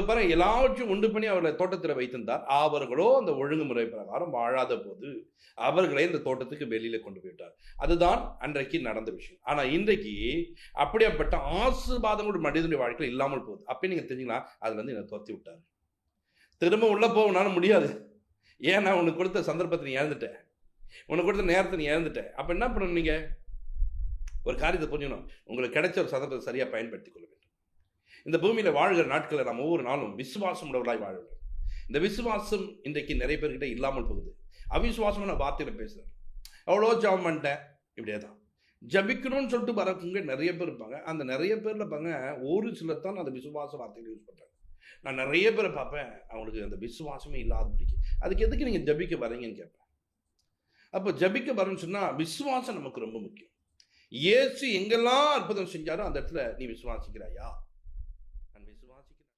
அவங்களுக்கு பாருங்க எல்லாவற்றையும் உண்டு பண்ணி அவர்களை தோட்டத்தில் வைத்திருந்தார். அவர்களோ அந்த ஒழுங்குமுறை பிரகாரம் வாழாத போது அவர்களை இந்த தோட்டத்துக்கு வெளியில் கொண்டு போயிட்டார். அதுதான் அன்றைக்கு நடந்த விஷயம். ஆனால் இன்றைக்கு அப்படியாப்பட்ட கூட மனிதனுடைய வாழ்க்கையில் இல்லாமல் போகுது. அப்ப நீங்கள் தெரிஞ்சுக்கலாம் அதுலேருந்து என்னை துரத்தி விட்டார். திரும்ப உள்ளே போகணும்னாலும் முடியாது. ஏன் நான் உனக்கு கொடுத்த சந்தர்ப்பத்தை நீ இழந்துட்டேன் உனக்கு கொடுத்த நேரத்தை நீ இழந்துட்டேன் அப்போ என்ன பண்ணணும் நீங்கள் ஒரு காரியத்தை புரிஞ்சுக்கணும். உங்களுக்கு கிடைச்ச ஒரு சந்தர்ப்பத்தை சரியாக பயன்படுத்திக் கொள்ளுங்கள் இந்த பூமியில் வாழ்கிற நாட்களை நம்ம ஒவ்வொரு நாளும் விசுவாசம் உடவராய் வாழ வேண்டும் இந்த விசுவாசம் இன்றைக்கு நிறைய பேர்கிட்ட இல்லாமல் போகுது. அபிஸ்வாசமும் நான் வார்த்தையில் பேசுகிறேன் அவ்வளோ ஜாபம் பண்ணிட்டேன். இப்படியே தான் ஜபிக்கணும்னு சொல்லிட்டு வரவங்க நிறைய பேர் இருப்பாங்க. அந்த நிறைய பேரில் பாங்க ஒரு சிலர் தான் அந்த விசுவாச வார்த்தைகள் யூஸ் பண்ணுறாங்க நான் நிறைய பேரை பார்ப்பேன். அவங்களுக்கு அந்த விசுவாசமே இல்லாதபடிக்கு அதுக்கு எதுக்கு நீங்கள் ஜபிக்க வரீங்கன்னு கேட்பேன். அப்போ ஜபிக்க வரேன்னு சொன்னால் விசுவாசம் நமக்கு ரொம்ப முக்கியம். இயேசு எங்கெல்லாம் அற்புதம் செஞ்சாரோ அந்த இடத்துல நீ விசுவாசிக்கிறாயா? technology can